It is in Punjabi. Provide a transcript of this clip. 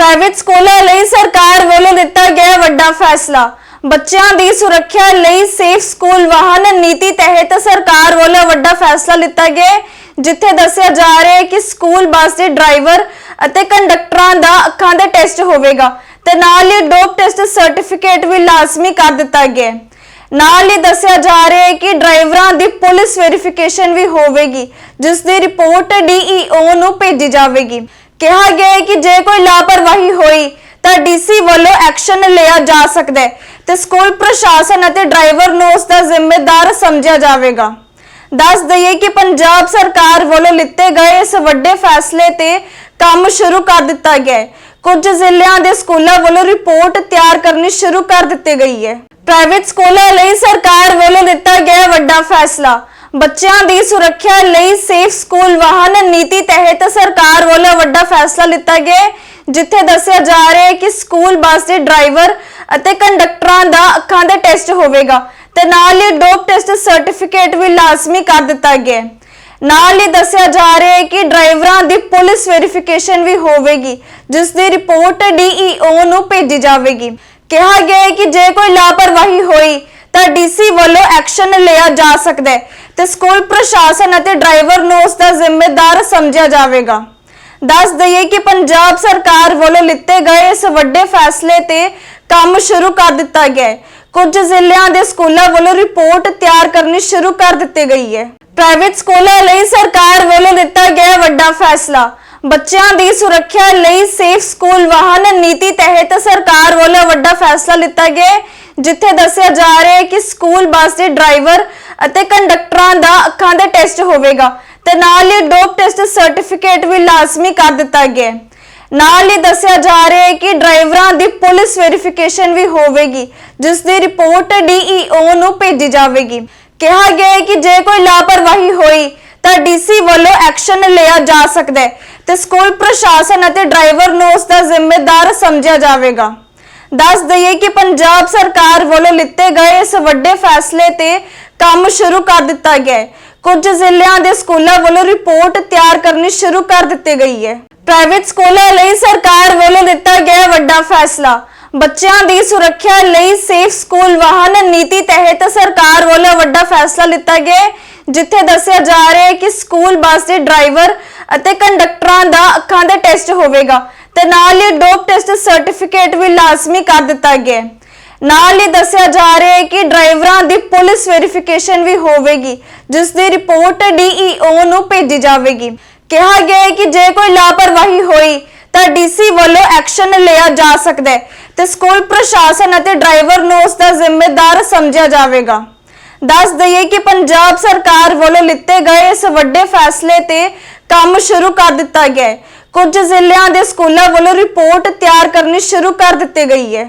ਪ੍ਰਾਈਵੇਟ ਸਕੂਲਾਂ ਲਈ ਸਰਕਾਰ ਵੱਲੋਂ ਦਿੱਤਾ ਗਿਆ ਵੱਡਾ ਫੈਸਲਾ। ਬੱਚਿਆਂ ਦੀ ਸੁਰੱਖਿਆ ਲਈ ਸੇਫ ਸਕੂਲ ਵਾਹਨ ਨੀਤੀ ਤਹਿਤ ਸਰਕਾਰ ਵੱਲੋਂ ਵੱਡਾ ਫੈਸਲਾ ਲਿੱਤਾ ਗਿਆ ਜਿੱਥੇ ਦੱਸਿਆ ਜਾ ਰਿਹਾ ਹੈ ਕਿ ਸਕੂਲ ਬੱਸ ਦੇ ਡਰਾਈਵਰ ਅਤੇ ਕੰਡਕਟਰਾਂ ਦਾ ਅੱਖਾਂ ਦਾ ਟੈਸਟ ਹੋਵੇਗਾ ਤੇ ਨਾਲ ਹੀ ਡੋਪ ਟੈਸਟ ਸਰਟੀਫਿਕੇਟ ਵੀ ਲਾਜ਼ਮੀ ਕਰ ਦਿੱਤਾ ਗਿਆ ਨਾਲ ਹੀ ਦੱਸਿਆ ਜਾ ਰਿਹਾ ਹੈ ਕਿ ਡਰਾਈਵਰਾਂ ਦੀ ਪੁਲਿਸ ਵੈਰੀਫਿਕੇਸ਼ਨ ਵੀ ਹੋਵੇਗੀ, ਜਿਸ ਦੀ ਰਿਪੋਰਟ ਡੀਈਓ ਨੂੰ ਭੇਜੀ ਜਾਵੇਗੀ। ਕਿਹਾ ਗਿਆ ਹੈ ਕਿ ਜੇ ਕੋਈ ਲਾਪਰਵਾਹੀ ਹੋਈ ਤਾਂ ਡੀਸੀ ਵੱਲੋਂ ਐਕਸ਼ਨ ਲਿਆ ਜਾ ਸਕਦਾ ਹੈ ਤੇ ਸਕੂਲ ਪ੍ਰਸ਼ਾਸਨ ਅਤੇ ਡਰਾਈਵਰ ਨੂੰ ਉਸ ਦਾ ਜ਼ਿੰਮੇਦਾਰ ਸਮਝਿਆ ਜਾਵੇਗਾ। ਦੱਸ ਦਈਏ ਕਿ ਪੰਜਾਬ ਸਰਕਾਰ ਵੱਲੋਂ ਲਿੱਤੇ ਗਏ ਇਸ ਵੱਡੇ ਫੈਸਲੇ ਤੇ ਕੰਮ ਸ਼ੁਰੂ ਕਰ ਦਿੱਤਾ ਗਿਆ ਹੈ। ਕੁਝ ਜ਼ਿਲ੍ਹਿਆਂ ਦੇ ਸਕੂਲਾਂ ਵੱਲੋਂ ਰਿਪੋਰਟ ਤਿਆਰ ਕਰਨੀ ਸ਼ੁਰੂ ਕਰ ਦਿੱਤੀ ਗਈ ਹੈ। ਪ੍ਰਾਈਵੇਟ ਸਕੂਲਾਂ ਲਈ ਸਰਕਾਰ ਵੱਲੋਂ ਦਿੱਤਾ ਗਿਆ ਵੱਡਾ ਫੈਸਲਾ। ਬੱਚਿਆਂ ਦੀ ਸੁਰੱਖਿਆ ਲਈ ਸੇਫ ਸਕੂਲ ਵਾਹਨ ਨੀਤੀ ਤਹਿਤ ਸਰਕਾਰ ਵੱਲੋਂ ਵੱਡਾ ਫੈਸਲਾ ਲਿੱਤਾ ਗਿਆ ਜਿੱਥੇ ਦੱਸਿਆ ਜਾ ਰਿਹਾ ਹੈ ਕਿ ਸਕੂਲ ਬੱਸ ਦੇ ਡਰਾਈਵਰ ਅਤੇ ਕੰਡਕਟਰਾਂ ਦਾ ਅੱਖਾਂ ਦਾ ਟੈਸਟ ਹੋਵੇਗਾ ਤੇ ਨਾਲ ਹੀ ਡੋਪ ਟੈਸਟ ਸਰਟੀਫਿਕੇਟ ਵੀ ਲਾਜ਼ਮੀ ਕਰ ਦਿੱਤਾ ਗਿਆ ਨਾਲ ਹੀ ਦੱਸਿਆ ਜਾ ਰਿਹਾ ਹੈ ਕਿ ਡਰਾਈਵਰਾਂ ਦੀ ਪੁਲਿਸ ਵੈਰੀਫਿਕੇਸ਼ਨ ਵੀ ਹੋਵੇਗੀ, ਜਿਸ ਦੀ ਰਿਪੋਰਟ ਡੀਈਓ ਨੂੰ ਭੇਜੀ ਜਾਵੇਗੀ। ਕਿਹਾ ਗਿਆ ਹੈ ਕਿ ਜੇ ਕੋਈ ਲਾਪਰਵਾਹੀ ਹੋਈ ਤਾਂ ਡੀਸੀ ਵੱਲੋਂ ਐਕਸ਼ਨ ਲਿਆ ਜਾ ਸਕਦਾ ਹੈ ਤੇ ਸਕੂਲ ਪ੍ਰਸ਼ਾਸਨ ਅਤੇ ਡਰਾਈਵਰ ਨੂੰ ਉਸ ਦਾ ਜ਼ਿੰਮੇਦਾਰ ਸਮਝਿਆ ਜਾਵੇਗਾ। ਦੱਸ ਦਈਏ ਕਿ ਪੰਜਾਬ ਸਰਕਾਰ ਵੱਲੋਂ ਲਿੱਤੇ ਗਏ ਇਸ ਵੱਡੇ ਫੈਸਲੇ ਤੇ ਕੰਮ ਸ਼ੁਰੂ ਕਰ ਦਿੱਤਾ ਗਿਆ ਹੈ। ਕੁਝ ਜ਼ਿਲ੍ਹਿਆਂ ਦੇ ਸਕੂਲਾਂ ਵੱਲੋਂ ਰਿਪੋਰਟ ਤਿਆਰ ਕਰਨੀ ਸ਼ੁਰੂ ਕਰ ਦਿੱਤੀ ਗਈ ਹੈ। ਪ੍ਰਾਈਵੇਟ ਸਕੂਲਾਂ ਲਈ ਸਰਕਾਰ ਵੱਲੋਂ ਦਿੱਤਾ ਗਿਆ ਵੱਡਾ ਫੈਸਲਾ। ਬੱਚਿਆਂ ਦੀ ਸੁਰੱਖਿਆ ਲਈ ਸੇਫ ਸਕੂਲ ਵਾਹਨ ਨੀਤੀ ਤਹਿਤ ਸਰਕਾਰ ਵੱਲੋਂ ਵੱਡਾ ਫੈਸਲਾ ਲਿੱਤਾ ਗਿਆ ਜਿੱਥੇ ਦੱਸਿਆ ਜਾ ਰਿਹਾ ਹੈ ਕਿ ਸਕੂਲ ਬੱਸ ਦੇ ਡਰਾਈਵਰ ਅਤੇ ਕੰਡਕਟਰਾਂ ਦਾ ਅੱਖਾਂ ਦਾ ਟੈਸਟ ਹੋਵੇਗਾ ਤੇ ਨਾਲ ਹੀ ਡੋਪ ਟੈਸਟ ਸਰਟੀਫਿਕੇਟ ਵੀ ਲਾਜ਼ਮੀ ਕਰ ਦਿੱਤਾ ਗਿਆ ਹੈ। ਨਾਲ ਹੀ ਦੱਸਿਆ ਜਾ ਰਿਹਾ ਹੈ ਕਿ ਡਰਾਈਵਰਾਂ ਦੀ ਪੁਲਿਸ ਵੈਰੀਫਿਕੇਸ਼ਨ ਵੀ ਹੋਵੇਗੀ, ਜਿਸ ਦੀ ਰਿਪੋਰਟ ਡੀਈਓ ਨੂੰ ਭੇਜੀ ਜਾਵੇਗੀ। ਕਿਹਾ ਗਿਆ ਹੈ ਕਿ ਜੇ ਕੋਈ ਲਾਪਰਵਾਹੀ ਹੋਈ ਤਾਂ ਡੀਸੀ ਵੱਲੋਂ ਐਕਸ਼ਨ ਲਿਆ ਜਾ ਸਕਦਾ ਹੈ ਤੇ ਸਕੂਲ ਪ੍ਰਸ਼ਾਸਨ ਅਤੇ ਡਰਾਈਵਰ ਨੂੰ ਉਸ ਦਾ ਜ਼ਿੰਮੇਦਾਰ ਸਮਝਿਆ ਜਾਵੇਗਾ। ਦੱਸ ਦਈਏ ਕਿ ਪੰਜਾਬ ਸਰਕਾਰ ਵੱਲੋਂ ਲਿੱਤੇ ਗਏ ਇਸ ਵੱਡੇ ਫੈਸਲੇ ਤੇ ਕੰਮ ਸ਼ੁਰੂ ਕਰ ਦਿੱਤਾ ਗਿਆ ਹੈ। ਕੁਝ ਜ਼ਿਲ੍ਹਿਆਂ ਦੇ ਸਕੂਲਾਂ ਵੱਲੋਂ ਰਿਪੋਰਟ ਤਿਆਰ ਕਰਨੀ ਸ਼ੁਰੂ ਕਰ ਦਿੱਤੀ ਗਈ ਹੈ। ਪ੍ਰਾਈਵੇਟ ਸਕੂਲਾਂ ਲਈ ਸਰਕਾਰ ਵੱਲੋਂ ਦਿੱਤਾ ਗਿਆ ਵੱਡਾ ਫੈਸਲਾ। ਬੱਚਿਆਂ ਦੀ ਸੁਰੱਖਿਆ ਲਈ ਸੇਫ ਸਕੂਲ ਵਾਹਨ ਨੀਤੀ ਤਹਿਤ ਸਰਕਾਰ ਵੱਲੋਂ ਵੱਡਾ ਫੈਸਲਾ ਲਿੱਤਾ ਗਿਆ ਹੈ, ਜਿੱਥੇ ਦੱਸਿਆ ਜਾ ਰਿਹਾ ਹੈ ਕਿ ਸਕੂਲ ਬੱਸ ਦੇ ਡਰਾਈਵਰ ਅਤੇ ਕੰਡਕਟਰਾਂ ਦਾ ਅੱਖਾਂ ਦਾ ਟੈਸਟ ਹੋਵੇਗਾ। ਤੇ ਨਾਲ ਹੀ ਡੋਪ ਟੈਸਟ ਸਰਟੀਫਿਕੇਟ ਵੀ ਲਾਜ਼ਮੀ ਕਰ ਦਿੱਤਾ ਗਿਆ ਨਾਲ ਹੀ ਦੱਸਿਆ ਜਾ ਰਿਹਾ ਹੈ ਕਿ ਡਰਾਈਵਰਾਂ ਦੀ ਪੁਲਿਸ ਵੈਰੀਫਿਕੇਸ਼ਨ ਵੀ ਹੋਵੇਗੀ, ਜਿਸ ਦੀ ਰਿਪੋਰਟ ਡੀਈਓ ਨੂੰ ਭੇਜੀ ਜਾਵੇਗੀ। ਕਿਹਾ ਗਿਆ ਹੈ ਕਿ ਜੇ ਕੋਈ ਲਾਪਰਵਾਹੀ ਹੋਈ, ਤਾਂ ਡੀਸੀ ਵੱਲੋਂ ਐਕਸ਼ਨ ਲਿਆ ਜਾ ਸਕਦਾ ਹੈ ਤੇ ਸਕੂਲ ਪ੍ਰਸ਼ਾਸਨ ਅਤੇ ਡਰਾਈਵਰ ਨੂੰ ਉਸ ਦਾ ਜ਼ਿੰਮੇਦਾਰ ਸਮਝਿਆ ਜਾਵੇਗਾ। ਦੱਸ ਦਈਏ ਕਿ ਪੰਜਾਬ ਸਰਕਾਰ ਵੱਲੋਂ ਲਿੱਤੇ ਗਏ ਇਸ ਵੱਡੇ ਫੈਸਲੇ ਤੇ ਕੰਮ ਸ਼ੁਰੂ ਕਰ ਦਿੱਤਾ ਗਿਆ ਹੈ। ਕੁਝ ਜ਼ਿਲ੍ਹਿਆਂ ਦੇ ਸਕੂਲਾਂ ਵੱਲੋਂ ਰਿਪੋਰਟ ਤਿਆਰ ਕਰਨੀ ਸ਼ੁਰੂ ਕਰ ਦਿੱਤੀ ਗਈ ਹੈ।